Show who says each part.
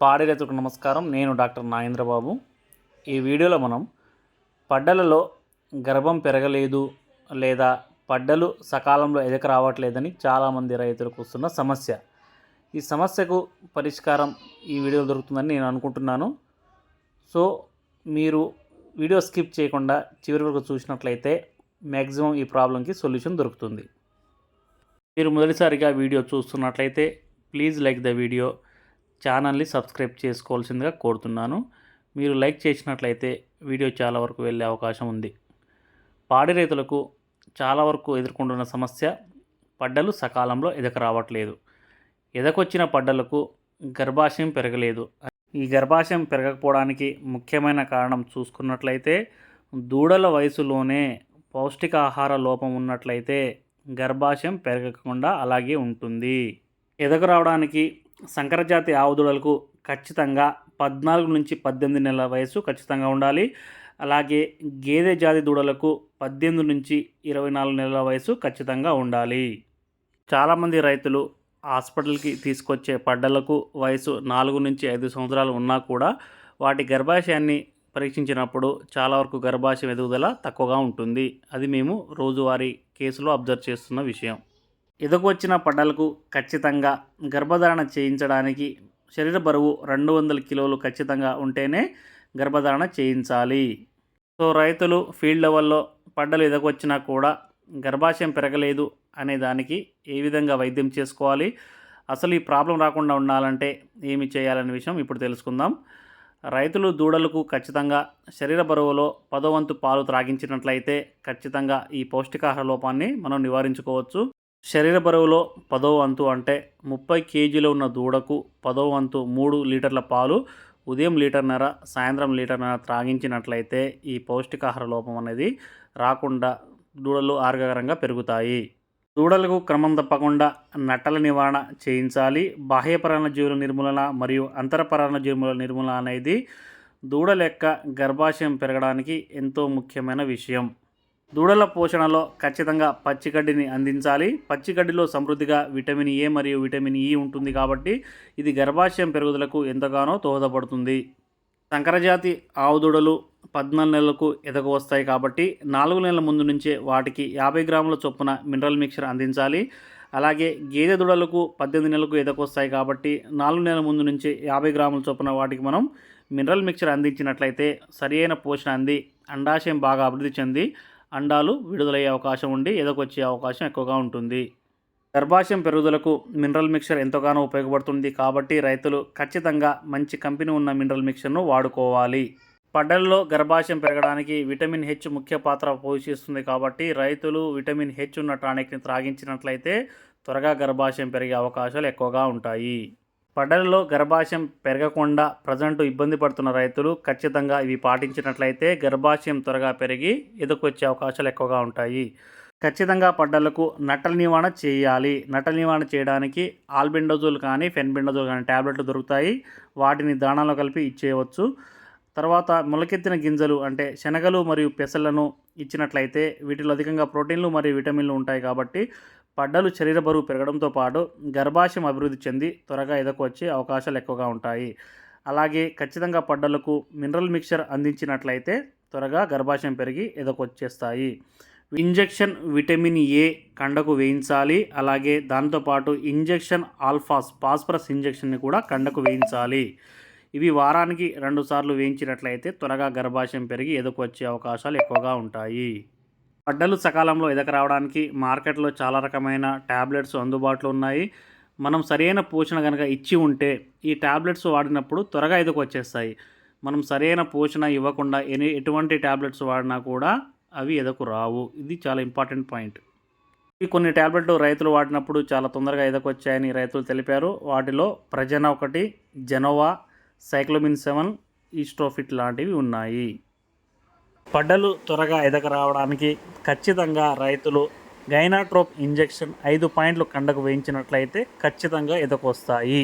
Speaker 1: పాడి రైతులకు నమస్కారం. నేను డాక్టర్ నాగేంద్రబాబు. ఈ వీడియోలో మనం పడ్డలలో గర్భం పెరగలేదు లేదా పడ్డలు సకాలంలో ఎదక రావట్లేదని చాలామంది రైతులకు వస్తున్న సమస్య. ఈ సమస్యకు పరిష్కారం ఈ వీడియో దొరుకుతుందని నేను అనుకుంటున్నాను. సో మీరు వీడియో స్కిప్ చేయకుండా చివరి వరకు చూసినట్లయితే మ్యాక్సిమం ఈ ప్రాబ్లంకి సొల్యూషన్ దొరుకుతుంది. మీరు మొదటిసారిగా వీడియో చూస్తున్నట్లయితే ప్లీజ్ లైక్ ద వీడియో. ఛానల్ని సబ్స్క్రైబ్ చేసుకోవాల్సిందిగా కోరుతున్నాను. మీరు లైక్ చేసినట్లయితే వీడియో చాలా వరకు వెళ్ళే అవకాశం ఉంది. పాడి రైతులకు చాలా వరకు ఎదుర్కొంటున్న సమస్య పడ్డలు సకాలంలో ఎదక రావట్లేదు. ఎదకొచ్చిన పడ్డలకు గర్భాశయం పెరగలేదు. ఈ గర్భాశయం పెరగకపోవడానికి ముఖ్యమైన కారణం చూసుకున్నట్లయితే దూడల వయసులోనే పౌష్టికాహార లోపం ఉన్నట్లయితే గర్భాశయం పెరగకుండా అలాగే ఉంటుంది. ఎదకు రావడానికి సంకరజాతి ఆవు దూడలకు ఖచ్చితంగా పద్నాలుగు నుంచి పద్దెనిమిది నెలల వయసు ఖచ్చితంగా ఉండాలి. అలాగే గేదె జాతి దూడలకు పద్దెనిమిది నుంచి ఇరవై నాలుగు నెలల వయసు ఖచ్చితంగా ఉండాలి. చాలామంది రైతులు హాస్పిటల్కి తీసుకొచ్చే పడ్డలకు వయసు నాలుగు నుంచి ఐదు సంవత్సరాలు ఉన్నా కూడా వాటి గర్భాశయాన్ని పరీక్షించినప్పుడు చాలా వరకు గర్భాశయం ఎదుగుదల తక్కువగా ఉంటుంది. అది మేము రోజువారీ కేసులో అబ్జర్వ్ చేస్తున్న విషయం. ఎదగొచ్చిన పడ్డలకు ఖచ్చితంగా గర్భధారణ చేయించడానికి శరీర బరువు రెండు వందల కిలోలు ఖచ్చితంగా ఉంటేనే గర్భధారణ చేయించాలి. సో రైతులు ఫీల్డ్ లెవెల్లో పడ్డలు ఎదగొచ్చినా కూడా గర్భాశయం పెరగలేదు అనే దానికి ఏ విధంగా వైద్యం చేసుకోవాలి? అసలు ఈ ప్రాబ్లం రాకుండా ఉండాలంటే ఏమి చేయాలనే విషయం ఇప్పుడు తెలుసుకుందాం. రైతులు దూడలకు ఖచ్చితంగా శరీర బరువులో పదవంతు పాలు త్రాగించినట్లయితే ఖచ్చితంగా ఈ పౌష్టికాహార లోపాన్ని మనం నివారించుకోవచ్చు. శరీర బరువులో పదో వంతు అంటే ముప్పై కేజీలు ఉన్న దూడకు పదో వంతు మూడు లీటర్ల పాలు ఉదయం లీటర్నర సాయంత్రం లీటర్నర త్రాగించినట్లయితే ఈ పౌష్టికాహార లోపం అనేది రాకుండా దూడలు ఆరోగ్యకరంగా పెరుగుతాయి. దూడలకు క్రమం తప్పకుండా నట్టల నివారణ చేయించాలి. బాహ్యపరాణ జీవుల నిర్మూలన మరియు అంతరపరాణ జీవుల నిర్మూలన అనేది దూడల యొక్క గర్భాశయం పెరగడానికి ఎంతో ముఖ్యమైన విషయం. దూడల పోషణలో ఖచ్చితంగా పచ్చిగడ్డిని అందించాలి. పచ్చిగడ్డిలో సమృద్ధిగా విటమిన్ ఏ మరియు విటమిన్ ఈ ఉంటుంది కాబట్టి ఇది గర్భాశయం పెరుగుదలకు ఎంతగానో దోహదపడుతుంది. సంకరజాతి ఆవు దూడలు పద్నాలుగు నెలలకు ఎదగ వస్తాయి కాబట్టి నాలుగు నెలల ముందు నుంచే వాటికి యాభై గ్రాముల చొప్పున మినరల్ మిక్చర్ అందించాలి. అలాగే గేదె దూడలకు పద్దెనిమిది నెలలకు ఎదకొస్తాయి కాబట్టి నాలుగు నెలల ముందు నుంచి యాభై గ్రాముల చొప్పున వాటికి మనం మినరల్ మిక్చర్ అందించినట్లయితే సరియైన పోషణ అంది. అండాశయం బాగా అభివృద్ధి చెంది. అండాలు విడుదలయ్యే అవకాశం ఉండి ఎదకొచ్చే అవకాశం ఎక్కువగా ఉంటుంది. గర్భాశయం పెరుగుదలకు మినరల్ మిక్చర్ ఎంతగానో ఉపయోగపడుతుంది కాబట్టి రైతులు ఖచ్చితంగా మంచి కంపెనీ ఉన్న మినరల్ మిక్చర్ను వాడుకోవాలి. పడ్డల్లో గర్భాశయం పెరగడానికి విటమిన్ హెచ్ ముఖ్య పాత్ర పోషిస్తుంది కాబట్టి రైతులు విటమిన్ హెచ్ ఉన్న టానిక్ని త్రాగించినట్లయితే త్వరగా గర్భాశయం పెరిగే అవకాశాలు ఎక్కువగా ఉంటాయి. పడ్డలలో గర్భాశయం పెరగకుండా ప్రజెంట్ ఇబ్బంది పడుతున్న రైతులు ఖచ్చితంగా ఇవి పాటించినట్లయితే గర్భాశయం త్వరగా పెరిగి ఎదుకొచ్చే అవకాశాలు ఎక్కువగా ఉంటాయి. ఖచ్చితంగా పడ్డలకు నట్టల నివారణ చేయాలి. నట్టల నివారణ చేయడానికి ఆల్బెండోజోల్ కానీ ఫెన్బెండోజోల్ కానీ ట్యాబ్లెట్లు దొరుకుతాయి. వాటిని దాణాలో కలిపి ఇచ్చేయవచ్చు. తర్వాత మొలకెత్తిన గింజలు అంటే శనగలు మరియు పెసలను ఇచ్చినట్లయితే వీటిలో అధికంగా ప్రోటీన్లు మరియు విటమిన్లు ఉంటాయి కాబట్టి పడ్డలు శరీర బరువు పెరగడంతో పాటు గర్భాశయం అభివృద్ధి చెంది త్వరగా ఎదకొచ్చే అవకాశాలు ఎక్కువగా ఉంటాయి. అలాగే ఖచ్చితంగా పడ్డలకు మినరల్ మిక్చర్ అందించినట్లయితే త్వరగా గర్భాశయం పెరిగి ఎదకొచ్చేస్తాయి ఇంజెక్షన్ విటమిన్ ఏ కండకు వేయించాలి. అలాగే దాంతోపాటు ఇంజెక్షన్ ఆల్ఫాస్ ఫాస్ఫరస్ ఇంజెక్షన్ని కూడా కండకు వేయించాలి. ఇవి వారానికి రెండు సార్లు వేయించినట్లయితే త్వరగా గర్భాశయం పెరిగి ఎదకొచ్చే అవకాశాలు ఎక్కువగా ఉంటాయి. పడ్డలు సకాలంలో ఎదక రావడానికి మార్కెట్లో చాలా రకమైన ట్యాబ్లెట్స్ అందుబాటులో ఉన్నాయి. మనం సరైన పోషణ కనుక ఇచ్చి ఉంటే ఈ ట్యాబ్లెట్స్ వాడినప్పుడు త్వరగా ఎదుకు వచ్చేస్తాయి మనం సరైన పోషణ ఇవ్వకుండా ఎని ఎటువంటి ట్యాబ్లెట్స్ వాడినా కూడా అవి ఎదకు రావు. ఇది చాలా ఇంపార్టెంట్ పాయింట్. ఈ కొన్ని ట్యాబ్లెట్లు రైతులు వాడినప్పుడు చాలా తొందరగా ఎదకొచ్చాయని రైతులు తెలిపారు. వాటిలో ప్రజన ఒకటి జెనోవా సైక్లోమిన్ సెవెన్ ఈస్ట్రోఫిట్ లాంటివి ఉన్నాయి. పడ్డలు త్వరగా ఎదక రావడానికి ఖచ్చితంగా రైతులు గైనాట్రోప్ ఇంజెక్షన్ ఐదు పాయింట్లు కండకు వేయించినట్లయితే ఖచ్చితంగా ఎదకొస్తాయి